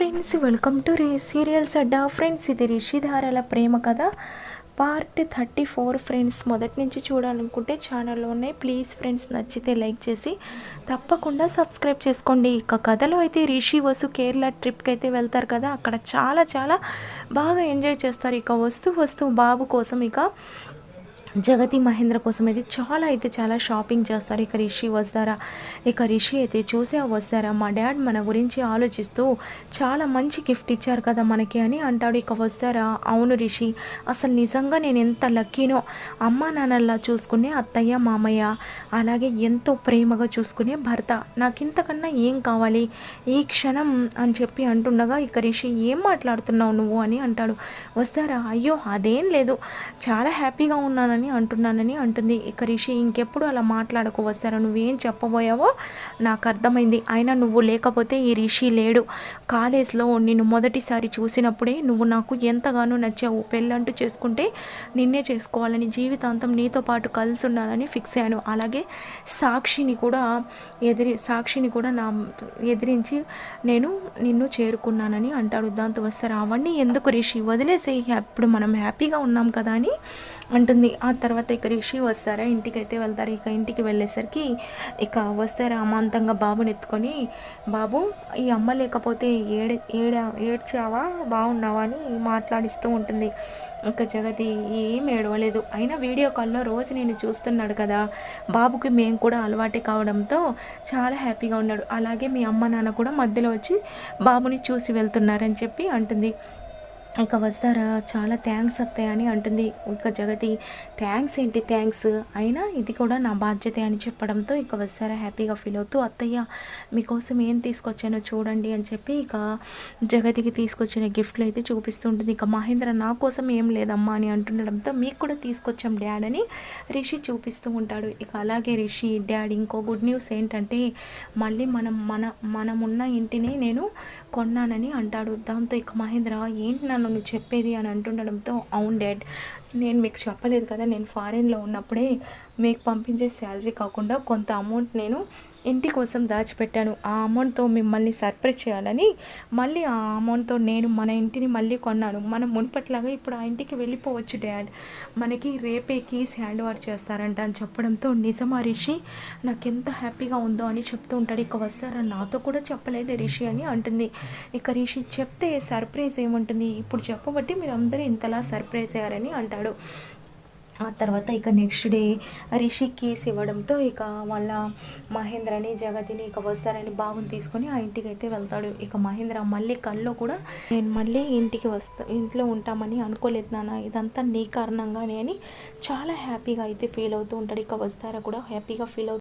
Friends welcome to re serials Adda friends ఇది రిషిధారల ప్రేమ కథ. పార్ట్ థర్టీ ఫోర్ ఫ్రెండ్స్ మొదటి నుంచి చూడాలనుకుంటే ఛానల్లో ఉన్నాయి ప్లీజ్ ఫ్రెండ్స్ నచ్చితే లైక్ చేసి తప్పకుండా సబ్స్క్రైబ్ చేసుకోండి. ఇక కథలో అయితే రిషి వసు కేరళ ట్రిప్కి అయితే వెళ్తారు కదా అక్కడ చాలా చాలా బాగా ఎంజాయ్ చేస్తారు. ఇక వస్తూ వస్తూ బాబు కోసం ఇక జగతి మహేంద్ర కోసం అయితే చాలా అయితే చాలా షాపింగ్ చేస్తారు. ఇక రిషి వస్తారా? ఇక రిషి అయితే చూసే వస్తారా? మా డాడ్ మన గురించి ఆలోచిస్తూ చాలా మంచి గిఫ్ట్ ఇచ్చారు కదా మనకి అని అంటాడు. ఇక వస్తారా? అవును రిషి అసలు నిజంగా నేను ఎంత లక్కీనో అమ్మ నాన్నల్లా చూసుకునే అత్తయ్య మామయ్య అలాగే ఎంతో ప్రేమగా చూసుకునే భర్త. నాకు ఇంతకన్నా ఏం కావాలి? ఈ క్షణం అని చెప్పి అంటుండగా ఇక రిషి ఏం మాట్లాడుతున్నావు నువ్వు? అని అంటాడు. వస్తారా? అయ్యో అదేం లేదు. చాలా హ్యాపీగా ఉన్నానని అంటున్నానని అంటుంది. ఇక రిషి ఇంకెప్పుడు అలా మాట్లాడకు వస్తారా నువ్వేం చెప్పబోయావో నాకు అర్థమైంది. అయినా నువ్వు లేకపోతే ఈ రిషి లేడు. కాలేజ్లో నిన్ను మొదటిసారి చూసినప్పుడే నువ్వు నాకు ఎంతగానో నచ్చావు. పెళ్ళంటూ చేసుకుంటే నిన్నే చేసుకోవాలని జీవితాంతం నీతో పాటు కలిసి ఉండాలని ఫిక్స్ అయ్యాను. అలాగే సాక్షిని కూడా ఎదిరి సాక్షిని కూడా నా ఎదిరించి నేను నిన్ను చేరుకున్నానని అంటాడు దాంతో వస్తారు అవన్నీ ఎందుకు రిషి? వదిలేసేయి ఇప్పుడు మనం హ్యాపీగా ఉన్నాం కదా అని అంటుంది. ఆ తర్వాత ఇక రిషి వస్తారా? ఇంటికి అయితే వెళ్తారు? ఇక ఇంటికి వెళ్ళేసరికి ఇక వస్తారా అమాంతంగా బాబుని ఎత్తుకొని బాబు ఈ అమ్మ లేకపోతే ఏడ ఏడ ఏడ్చావా? బాగున్నావా? అని మాట్లాడిస్తూ ఉంటుంది. ఇంకా జగతి ఏం ఏడవలేదు. అయినా వీడియో కాల్లో రోజు నేను చూస్తున్నాడు కదా. బాబుకి మేము కూడా అలవాటే కావడంతో చాలా హ్యాపీగా ఉన్నాడు. అలాగే మీ అమ్మ నాన్న కూడా మధ్యలో వచ్చి బాబుని చూసి వెళ్తున్నారని చెప్పి అంటుంది. ఇక వస్తారా? చాలా థ్యాంక్స్ అత్తయ్య అని అంటుంది. ఇక జగతి థ్యాంక్స్ ఏంటి? థ్యాంక్స్. అయినా ఇది కూడా నా బాధ్యత అని చెప్పడంతో ఇక వస్తారా? హ్యాపీగా ఫీల్ అవుతూ అత్తయ్య మీకోసం ఏం తీసుకొచ్చానో చూడండి అని చెప్పి ఇక జగతికి తీసుకొచ్చిన గిఫ్ట్లు అయితే చూపిస్తుంటుంది ఇక మహేంద్ర నా కోసం ఏం లేదమ్మా అని అంటుండడంతో మీకు కూడా తీసుకొచ్చాం డాడ్ అని రిషి చూపిస్తూ ఉంటాడు. ఇక అలాగే రిషి డాడ్ ఇంకో గుడ్ న్యూస్ ఏంటంటే మళ్ళీ మనం మన మనం ఉన్న ఇంటిని నేను కొన్నానని అంటాడు. దాంతో ఇక మహేంద్ర ఏంటి నన్ను నువ్వు చెప్పేది అని అంటుండడంతో అవును డాడ్ నేను మీకు చెప్పలేదు కదా నేను ఫారెన్లో ఉన్నప్పుడే మీకు పంపించే శాలరీ కాకుండా కొంత అమౌంట్ నేను ఇంటి కోసం దాచిపెట్టాను. ఆ అమౌంట్తో మిమ్మల్ని సర్ప్రైజ్ చేయాలని మళ్ళీ ఆ అమౌంట్తో నేను మన ఇంటిని మళ్ళీ కొన్నాను. మనం మునుపట్లాగా ఇప్పుడు ఆ ఇంటికి వెళ్ళిపోవచ్చు డాడ్. మనకి రేపే కీస్ హ్యాండ్ ఓవర్ చేస్తారంట అని చెప్పడంతో నిజమా రిషి? నాకు ఎంత హ్యాపీగా ఉందో అని చెప్తూ ఉంటాడు. ఇక వస్తారా? నాతో కూడా చెప్పలేదు రిషి అని అంటుంది. ఇక రిషి చెప్తే సర్ప్రైజ్ ఏముంటుంది? ఇప్పుడు చెప్పబట్టి మీరు అందరూ ఇంతలా సర్ప్రైజ్ అయ్యారని అంటాడు. ఆ తర్వాత ఇక నెక్స్ట్ డే రిషి కీస్ ఇవ్వడంతో ఇక వాళ్ళ మహేంద్రని జగతిని ఇక వస్తారని బాబుని తీసుకొని ఆ ఇంటికి అయితే వెళ్తాడు. ఇక మహేంద్ర మళ్ళీ కల్లో కూడా నేను మళ్ళీ ఇంటికి వస్తా ఇంట్లో ఉంటామని అనుకోలేదు నాన్న ఇదంతా నీ కారణంగానే అని చాలా హ్యాపీగా అయితే ఫీల్ అవుతూ ఉంటాడు. ఇక వస్తారా కూడా హ్యాపీగా ఫీల్ అవుతూ